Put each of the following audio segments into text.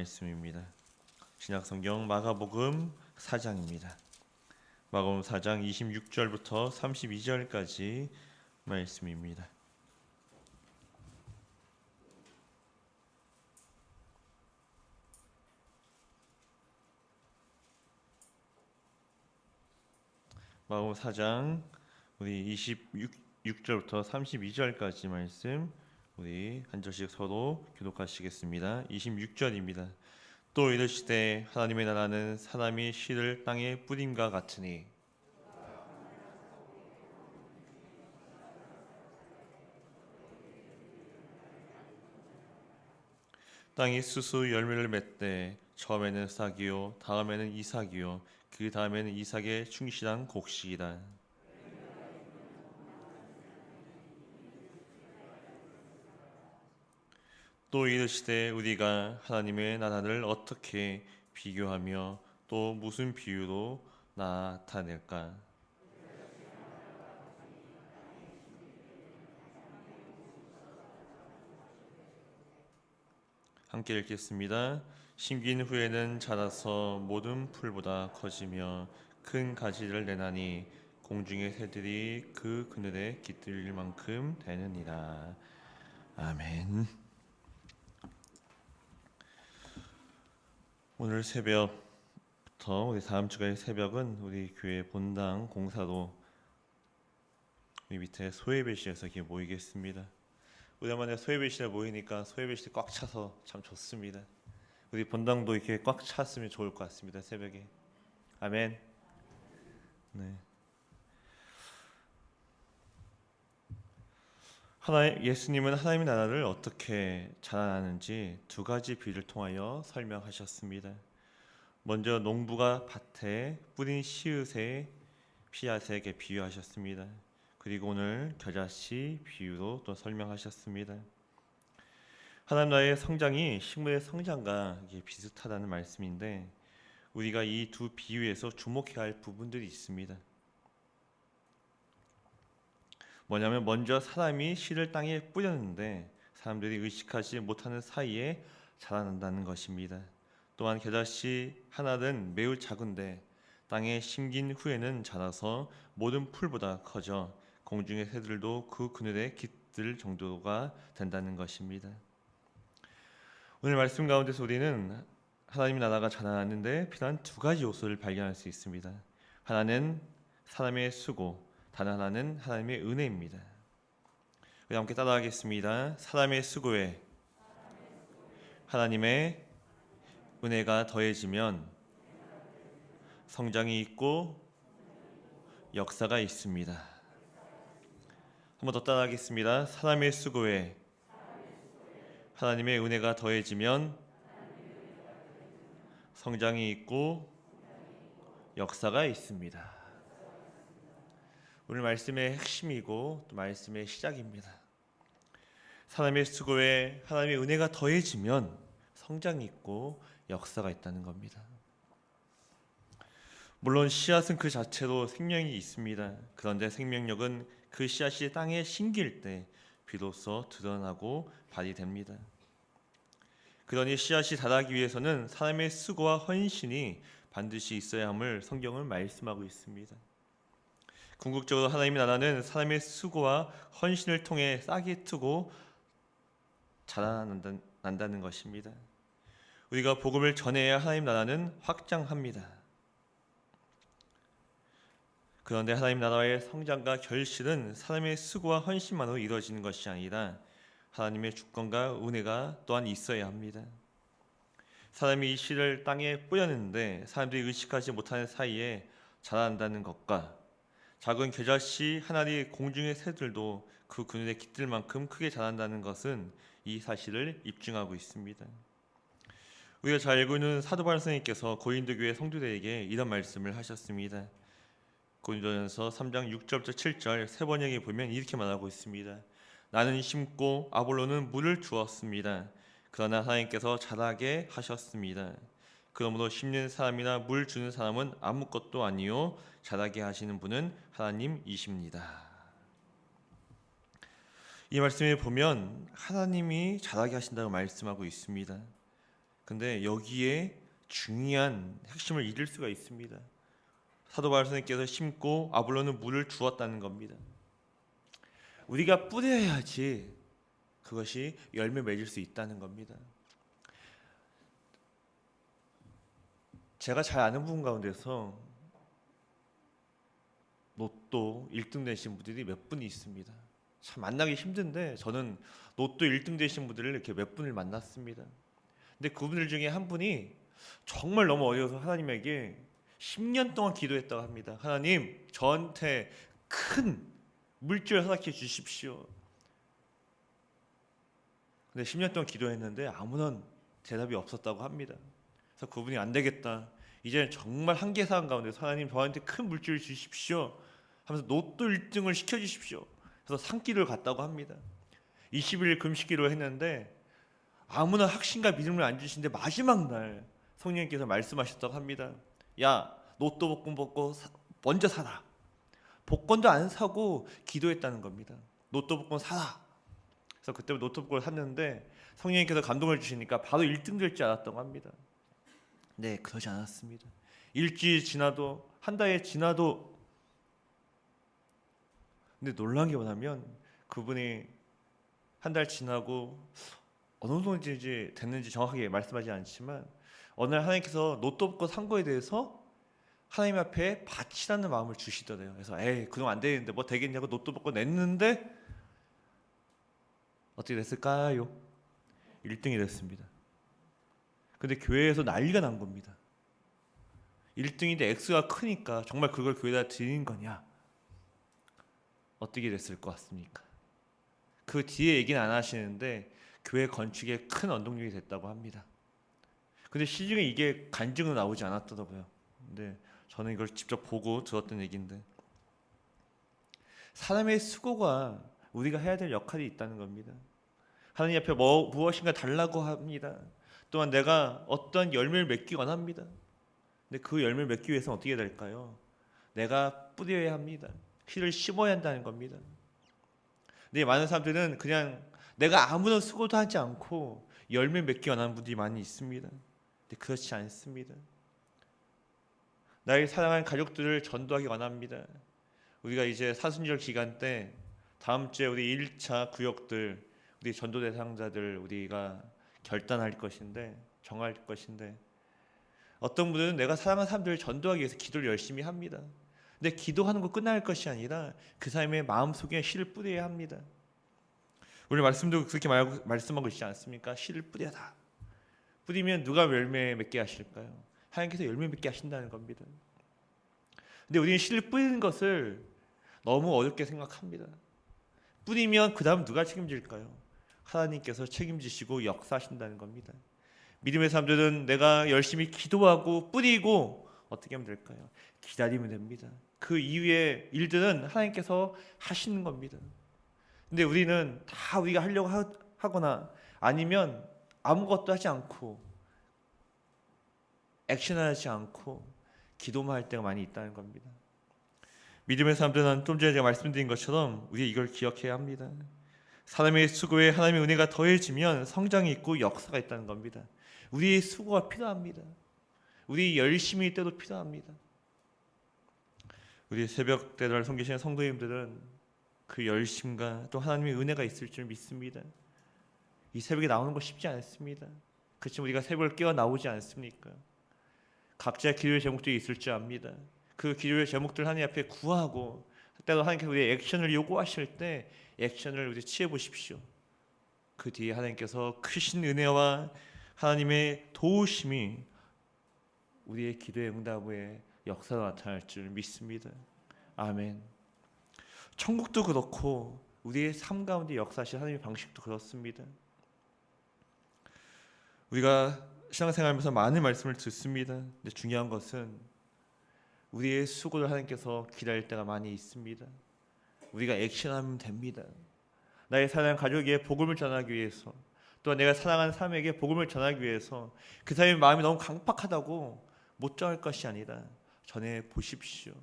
말씀입니다. 신약 성경 마가복음 4장입니다. 마가복음 4장 26절부터 32절까지 말씀입니다. 마가복음 4장 우리 26절부터 32절까지 말씀 우리 한 절씩 서로 교독하시겠습니다. 26절입니다. 또 이르시되 하나님의 나라는 사람이 씨를 땅에 뿌림과 같으니 땅이 수수 열매를 맺되 처음에는 싹이요 다음에는 이삭이요 그 다음에는 이삭의 충실한 곡식이라 또 이르시되 우리가 하나님의 나라를 어떻게 비교하며 또 무슨 비유로 나타낼까? 함께 읽겠습니다. 심긴 후에는 자라서 모든 풀보다 커지며 큰 가지를 내나니 공중의 새들이 그 그늘에 깃들 만큼 되느니라. 아멘. 오늘 새벽부터 우리 다음 주까지 새벽은 우리 교회 본당 공사로 우리 밑에 소예배실에서 이렇게 모이겠습니다. 오랜만에 소예배실에 모이니까 소예배실 꽉 차서 참 좋습니다. 우리 본당도 이렇게 꽉 찼으면 좋을 것 같습니다. 새벽에 아멘. 네. 하나 예수님은 하나님의 나라를 어떻게 자라나는지 두 가지 비를 통하여 설명하셨습니다. 먼저 농부가 밭에 뿌린 씨앗의 씨앗에게 비유하셨습니다. 그리고 오늘 겨자씨 비유로 또 설명하셨습니다. 하나님 나라의 성장이 식물의 성장과 비슷하다는 말씀인데 우리가 이 두 비유에서 주목해야 할 부분들이 있습니다. 뭐냐면 먼저 사람이 씨를 땅에 뿌렸는데 사람들이 의식하지 못하는 사이에 자라난다는 것입니다. 또한 겨자씨 하나는 매우 작은데 땅에 심긴 후에는 자라서 모든 풀보다 커져 공중의 새들도 그 그늘에 깃들 정도가 된다는 것입니다. 오늘 말씀 가운데서 우리는 하나님 나라가 자라나는데 필요한 두 가지 요소를 발견할 수 있습니다. 하나는 사람의 수고, 다른 하나는 하나님의 은혜입니다. 우리 함께 따라하겠습니다. 사람의 수고에 하나님의 은혜가 더해지면 성장이 있고 역사가 있습니다. 한번 더 따라하겠습니다. 사람의 수고에 하나님의 은혜가 더해지면 성장이 있고 역사가 있습니다. 오늘 말씀의 핵심이고 또 말씀의 시작입니다. 사람의 수고에 하나님의 은혜가 더해지면 성장이 있고 역사가 있다는 겁니다. 물론 씨앗은 그 자체로 생명이 있습니다. 그런데 생명력은 그 씨앗이 땅에 심길 때 비로소 드러나고 발휘됩니다. 그러니 씨앗이 자라기 위해서는 사람의 수고와 헌신이 반드시 있어야 함을 성경은 말씀하고 있습니다. 궁극적으로 하나님의 나라는 사람의 수고와 헌신을 통해 싹이 트고 자라난다는 것입니다. 우리가 복음을 전해야 하나님 나라는 확장합니다. 그런데 하나님 나라의 성장과 결실은 사람의 수고와 헌신만으로 이루어지는 것이 아니라 하나님의 주권과 은혜가 또한 있어야 합니다. 사람이 이 씨를 땅에 뿌렸는데 사람들이 의식하지 못하는 사이에 자란다는 것과 작은 겨자씨 하나리 공중의 새들도 그 그늘에 깃들 만큼 크게 자란다는 것은 이 사실을 입증하고 있습니다. 우리가 잘 알고 있는 사도 바울 선생님께서 고린도 교회 성도들에게 이런 말씀을 하셨습니다. 고린도전서 3장 6절부터 7절 세 번역에 보면 이렇게 말하고 있습니다. 나는 심고 아볼로는 물을 주었습니다. 그러나 하나님께서 자라게 하셨습니다. 그러므로 심는 사람이나 물 주는 사람은 아무것도 아니요 자라게 하시는 분은 하나님이십니다. 이 말씀에 보면 하나님이 자라게 하신다고 말씀하고 있습니다. 근데 여기에 중요한 핵심을 잃을 수가 있습니다. 사도 바울 선생님께서 심고 아볼로는 물을 주었다는 겁니다. 우리가 뿌려야지 그것이 열매 맺을 수 있다는 겁니다. 제가 잘 아는 분 가운데서 로또 1등 되신 분들이 몇 분이 있습니다. 참 만나기 힘든데 저는 로또 1등 되신 분들을 이렇게 몇 분을 만났습니다. 근데 그분들 중에 한 분이 정말 너무 어려워서 하나님에게 10년 동안 기도했다고 합니다. 하나님, 저한테 큰 물질 허락해 주십시오. 근데 10년 동안 기도했는데 아무런 대답이 없었다고 합니다. 그래서 그분이 안 되겠다. 이제는 정말 한계 상황 가운데 하나님 저한테 큰 물질을 주십시오. 하면서 로또 1등을 시켜 주십시오. 그래서 산길을 갔다고 합니다. 20일 금식기로 했는데 아무나 확신과 믿음을 안 주시는데 마지막 날 성령님께서 말씀하셨다고 합니다. 야, 로또 복권 사- 먼저 사라. 복권도 안 사고 기도했다는 겁니다. 로또 복권 사라. 그래서 그때부터 복권을 샀는데 성령님께서 감동을 주시니까 바로 1등 될 줄 알았다고 합니다. 네, 그러지 않았습니다. 일주일 지나도 한 달이 지나도 근데 놀란 게 뭐냐면 그분이 한 달 지나고 어느 정도인지 됐는지 정확하게 말씀하지 않지만 어느 날 하나님께서 로또 복권 산 거에 대해서 하나님 앞에 바치라는 마음을 주시더래요. 그래서 에이 그럼 안 되는데 뭐 되겠냐고 로또 복권 냈는데 어떻게 됐을까요? 1등이 됐습니다. 근데 교회에서 난리가 난 겁니다. 1등인데 액수가 크니까 정말 그걸 교회에다 드리는 거냐? 어떻게 됐을 것 같습니까? 그 뒤에 얘기는 안 하시는데 교회 건축에 큰 원동력이 됐다고 합니다. 근데 시중에 이게 간증은 나오지 않았더라고요. 근데 저는 이걸 직접 보고 들었던 얘기인데 사람의 수고가 우리가 해야 될 역할이 있다는 겁니다. 하나님 앞에 뭐, 무엇인가 달라고 합니다. 또한 내가 어떤 열매를 맺기 원합니다. 근데 그 열매를 맺기 위해서는 어떻게 될까요? 내가 뿌려야 합니다. 씨를 심어야 한다는 겁니다. 근데 많은 사람들은 그냥 내가 아무런 수고도 하지 않고 열매 맺기 원하는 분들이 많이 있습니다. 근데 그렇지 않습니다. 나의 사랑하는 가족들을 전도하기 원합니다. 우리가 이제 사순절 기간 때 다음 주에 우리 1차 구역들 우리 전도 대상자들 우리가 결단할 것인데 정할 것인데 어떤 분들은 내가 사랑하는 사람들을 전도하기 위해서 기도를 열심히 합니다. 근데 기도하는 거 끝날 것이 아니라 그 사람의 마음 속에 씨를 뿌려야 합니다. 우리 말씀도 그렇게 말, 말씀하고 있지 않습니까? 씨를 뿌려라. 뿌리면 누가 열매 맺게 하실까요? 하나님께서 열매 맺게 하신다는 겁니다. 근데 우리는 씨를 뿌리는 것을 너무 어렵게 생각합니다. 뿌리면 그 다음 누가 책임질까요? 하나님께서 책임지시고 역사하신다는 겁니다. 믿음의 사람들은 내가 열심히 기도하고 뿌리고 어떻게 하면 될까요? 기다리면 됩니다. 그 이후의 일들은 하나님께서 하시는 겁니다. 근데 우리는 다 우리가 하려고 하, 하거나 아니면 아무것도 하지 않고 액션하지 않고 기도만 할 때가 많이 있다는 겁니다. 믿음의 사람들은 좀 전에 제가 말씀드린 것처럼 우리 이걸 기억해야 합니다. 사람의 수고에 하나님의 은혜가 더해지면 성장이 있고 역사가 있다는 겁니다. 우리의 수고가 필요합니다. 우리 열심히 때도 필요합니다. 우리 새벽 대를 섬기시는 성도님들은 그 열심과 또 하나님의 은혜가 있을 줄 믿습니다. 이 새벽에 나오는 거 쉽지 않습니다. 그렇지만 우리가 새벽을 깨어 나오지 않습니까? 각자 기도의 제목들이 있을 줄 압니다. 그 기도의 제목들 하나님 앞에 구하고 때로 하나님께서 우리의 액션을 요구하실 때 액션을 우리 취해 보십시오. 그 뒤에 하나님께서 크신 은혜와 하나님의 도우심이 우리의 기도의 응답에 역사가 나타날 줄 믿습니다. 아멘. 천국도 그렇고 우리의 삶 가운데 역사하신 하나님의 방식도 그렇습니다. 우리가 신앙생활하면서 많은 말씀을 듣습니다. 근데 중요한 것은 우리의 수고를 하나님께서 기다릴 때가 많이 있습니다. 우리가 액션하면 됩니다. 나의 사랑하는 가족에게 복음을 전하기 위해서 또한 내가 사랑하는 사람에게 복음을 전하기 위해서 그 사람의 마음이 너무 강팍하다고 못 정할 것이 아니라 전해 보십시오.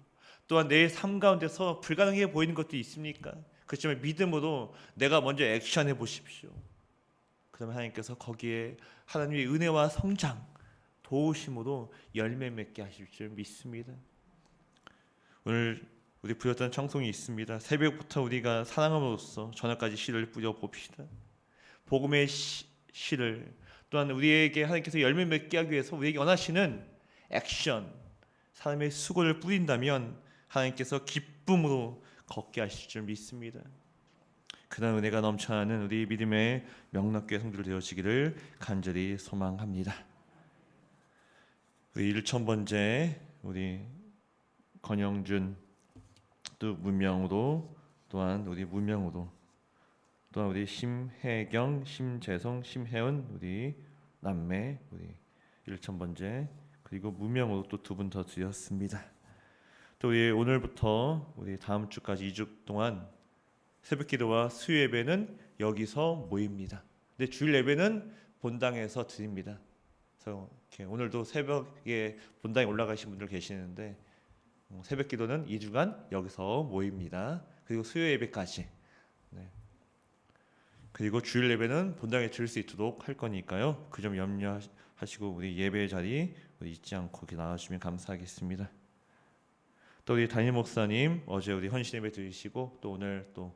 또한 내 삶 가운데서 불가능해 보이는 것도 있습니까? 그렇지만 믿음으로 내가 먼저 액션해 보십시오. 그러면 하나님께서 거기에 하나님의 은혜와 성장, 도우심으로 열매 맺게 하실 줄 믿습니다. 오늘 우리 부였던 청송이 있습니다. 새벽부터 우리가 사랑함으로써 저녁까지 씨를 뿌려 봅시다. 복음의 씨, 씨를 또한 우리에게 하나님께서 열매 맺게 하기 위해서 우리에게 원하시는 액션, 삶의 수고를 뿌린다면 하나님께서 기쁨으로 걷게 하실 줄 믿습니다. 그런 은혜가 넘쳐나는 우리 믿음의 명락교회 성들 되어지기를 간절히 소망합니다. 우리 1천번째 우리 건영준 또 문명으로 또한 우리 문명으로 또한 우리 심혜경, 심재성, 심혜은 우리 남매 우리 1천 번째 그리고 무명으로 또 두 분 더 드렸습니다. 또 우리 오늘부터 우리 다음 주까지 2주 동안 새벽 기도와 수요 예배는 여기서 모입니다. 근데 주일 예배는 본당에서 드립니다. 그래서 오늘도 새벽에 본당에 올라가신 분들 계시는데 어, 새벽 기도는 2주간 여기서 모입니다. 그리고 수요 예배까지. 네. 그리고 주일 예배는 본당에 드릴 수 있도록 할 거니까요. 그 점 염려하시고 우리 예배 자리 잊지 않고 나와주시면 감사하겠습니다. 또 우리 담임 목사님 어제 우리 헌신 예배 드리시고 또 오늘 또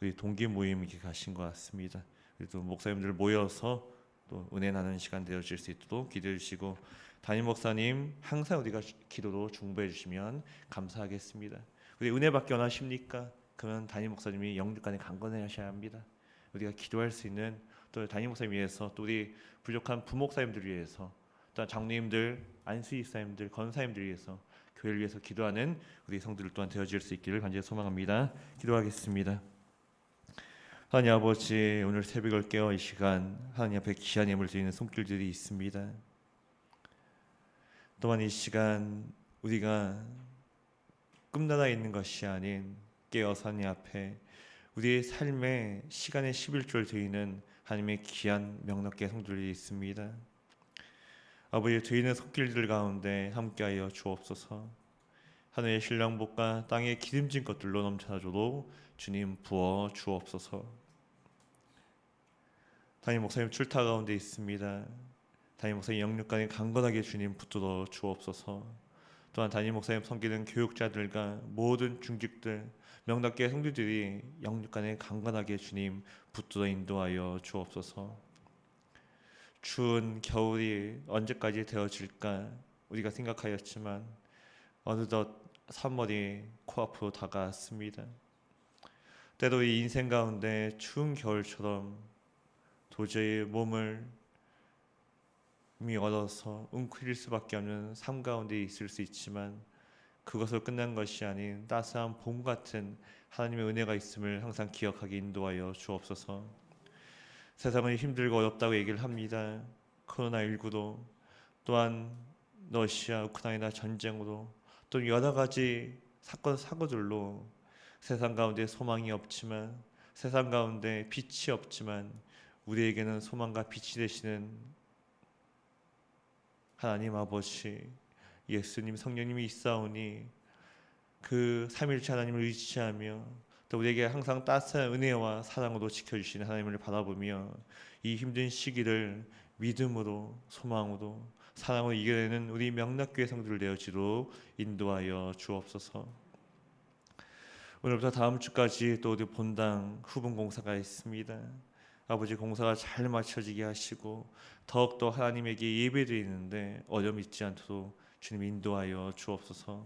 우리 동기 모임 이렇게 가신 것 같습니다. 그래도 목사님들 모여서 또 은혜 나는 시간 되어질 수 있도록 기도해 주시고 담임 목사님 항상 우리가 기도로 중보해 주시면 감사하겠습니다. 우리 은혜 받기 원하십니까? 그러면 담임 목사님이 영육간에 강건해 하셔야 합니다. 우리가 기도할 수 있는 또 담임 목사님 위해서 또 우리 부족한 부목사님들 위해서 또 장로님들 안수이사님들 건사님들 위해서 교회를 위해서 기도하는 우리 성들 또한 되어질 수 있기를 간절히 소망합니다. 기도하겠습니다. 하나님 아버지 오늘 새벽을 깨어 이 시간 하나님 앞에 귀한 예물 드리는 손길들이 있습니다. 또한 이 시간 우리가 끝나다 있는 것이 아닌 깨어서 하나님 앞에 우리의 삶의 시간의 11조를 드리는 하나님의 귀한 명락계 성들이 있습니다. 아버지 드리는 손길들 가운데 함께하여 주옵소서. 하늘의 신랑복과 땅의 기름진 것들로 넘쳐나도록 주님 부어 주옵소서. 담임 목사님 출타 가운데 있습니다. 담임 목사님 영육간에 강건하게 주님 붙들어 주옵소서. 또한 담임 목사님 섬기는 교육자들과 모든 중직들 명답게 성도들이 영육간에 강건하게 주님 붙들어 인도하여 주옵소서. 추운 겨울이 언제까지 되어질까 우리가 생각하였지만 어느덧 3월이 코앞으로 다가왔습니다. 때로 이 인생 가운데 추운 겨울처럼 도저히 몸을 미 얼어서 웅크릴 수밖에 없는 삶 가운데 있을 수 있지만 그것으로 끝난 것이 아닌 따스한 봄 같은 하나님의 은혜가 있음을 항상 기억하게 인도하여 주옵소서. 세상은 힘들고 어렵다고 얘기를 합니다. 코로나 19도 또한 러시아 우크라이나 전쟁으로 또 여러 가지 사건 사고들로 세상 가운데 소망이 없지만 세상 가운데 빛이 없지만 우리에게는 소망과 빛이 되시는 하나님 아버지 예수님 성령님이 있사오니 그 삼일체 하나님을 의지하며 또 우리에게 항상 따스한 은혜와 사랑으로 지켜주시는 하나님을 바라보며 이 힘든 시기를 믿음으로 소망으로 사랑으로 이겨내는 우리 명락교회 성도들 되어지도록 인도하여 주옵소서. 오늘부터 다음 주까지 또 우리 본당 후분 공사가 있습니다. 아버지 공사가 잘 마쳐지게 하시고 더욱더 하나님에게 예배드리는데 어려움 있지 않도록 주님 인도하여 주옵소서.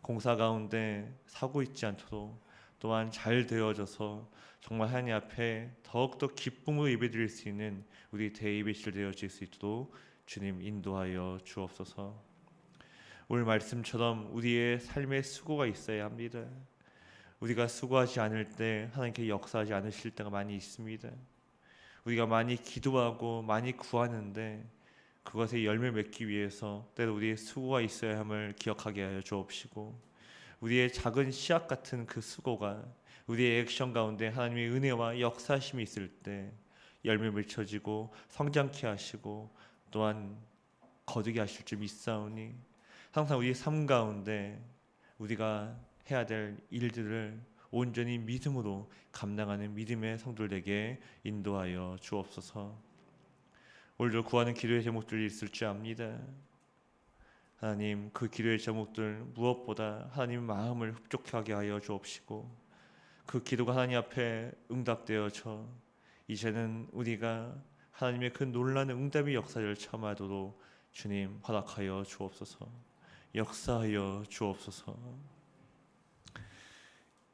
공사 가운데 사고 있지 않도록 또한 잘 되어져서 정말 하나님 앞에 더욱더 기쁨으로 예배드릴 수 있는 우리 대예배실 되어질 수 있도록 주님 인도하여 주옵소서. 오늘 말씀처럼 우리의 삶에 수고가 있어야 합니다. 우리가 수고하지 않을 때 하나님께 역사하지 않으실 때가 많이 있습니다. 우리가 많이 기도하고 많이 구하는데 그것에 열매 맺기 위해서 때로 우리의 수고가 있어야 함을 기억하게 하여 주옵시고 우리의 작은 씨앗 같은 그 수고가 우리의 액션 가운데 하나님의 은혜와 역사심이 있을 때 열매 맺혀지고 성장케 하시고 또한 거두게 하실 줄 믿사오니 항상 우리 삶 가운데 우리가 해야 될 일들을 온전히 믿음으로 감당하는 믿음의 성도들에게 인도하여 주옵소서. 오늘도 구하는 기도의 제목들이 있을 줄 압니다. 하나님 그 기도의 제목들 무엇보다 하나님 마음을 흡족하게 하여 주옵시고 그 기도가 하나님 앞에 응답되어져 이제는 우리가 하나님의 그 놀라는 응답의 역사를 참아도록 주님 허락하여 주옵소서 역사하여 주옵소서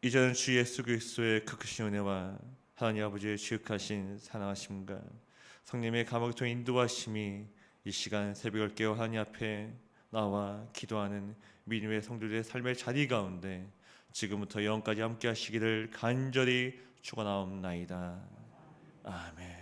이제는 주 예수 그리스도의 그 크신 은혜와 하나님 아버지의 지극하신 사랑하심과 성령의 감옥통 인도하심이 이 시간 새벽을 깨어 하나님 앞에 나와 기도하는 믿음의 성도들의 삶의 자리 가운데 지금부터 영까지 함께 하시기를 간절히 축원하옵나이다. 아멘.